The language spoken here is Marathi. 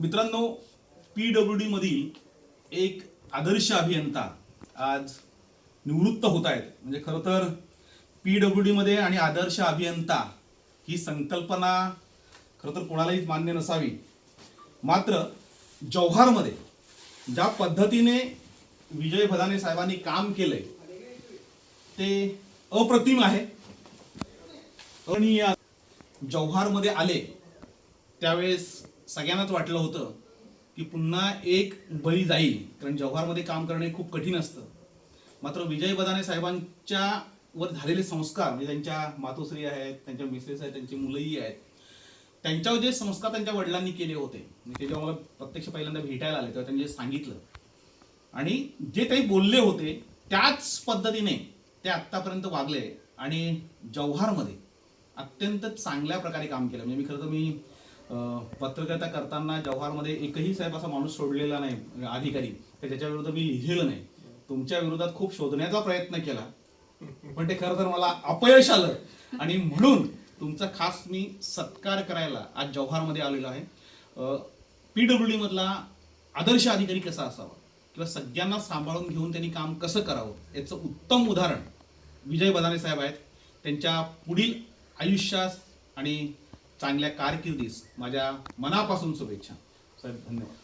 मित्रांनो पी डब्ल्यू डी मधील एक आदर्श अभियंता आज निवृत्त होत आहेत. म्हणजे खरं तर पी डब्ल्यू डी मध्ये आणि आदर्श अभियंता ही संकल्पना खरं तर कोणालाही मान्य नसावी. मात्र जव्हारमध्ये ज्या पद्धतीने विजय भदाने साहेबांनी काम केलंय ते अप्रतिम आहे. आणि जव्हारमध्ये आले त्यावेळेस सगळ्यांनाच वाटलं होतं की पुन्हा एक बळी जाईल. कारण जव्हारमध्ये काम करणे खूप कठीण असतं. मात्र विजय बदाने साहेबांच्या वर झालेले संस्कार म्हणजे त्यांच्या मातोश्री आहेत त्यांच्या मिसेस आहेत त्यांची मुलंही आहेत त्यांच्यावर जे संस्कार त्यांच्या वडिलांनी केले होते ते जेव्हा मला प्रत्यक्ष पहिल्यांदा भेटायला आले तेव्हा त्यांनी जे सांगितलं आणि जे काही बोलले होते त्याच पद्धतीने ते आत्तापर्यंत वागले आणि जव्हारमध्ये अत्यंत चांगल्या प्रकारे काम केलं. म्हणजे मी खरं तर मी पत्रकारिता करताना जव्हारमध्ये एकही साहेब असा माणूस सोडलेला नाही म्हणजे अधिकारी तर त्याच्या विरुद्ध मी लिहिलेलं नाही. तुमच्या विरोधात खूप शोधण्याचा प्रयत्न केला पण ते खरं तर मला अपयश आलं. आणि म्हणून तुमचा खास मी सत्कार करायला आज जव्हारमध्ये आलेलो आहे. पी डब्ल्यू डी मधला आदर्श अधिकारी कसा असावा? किंवा सगळ्यांना सांभाळून घेऊन त्यांनी काम कसं करावं? याचं उत्तम उदाहरण विजय बदाने साहेब आहेत. त्यांच्या पुढील आयुष्यास आणि चांगल्या कारकिर्दीस माझ्या मनापासून शुभेच्छा. साहेब धन्यवाद.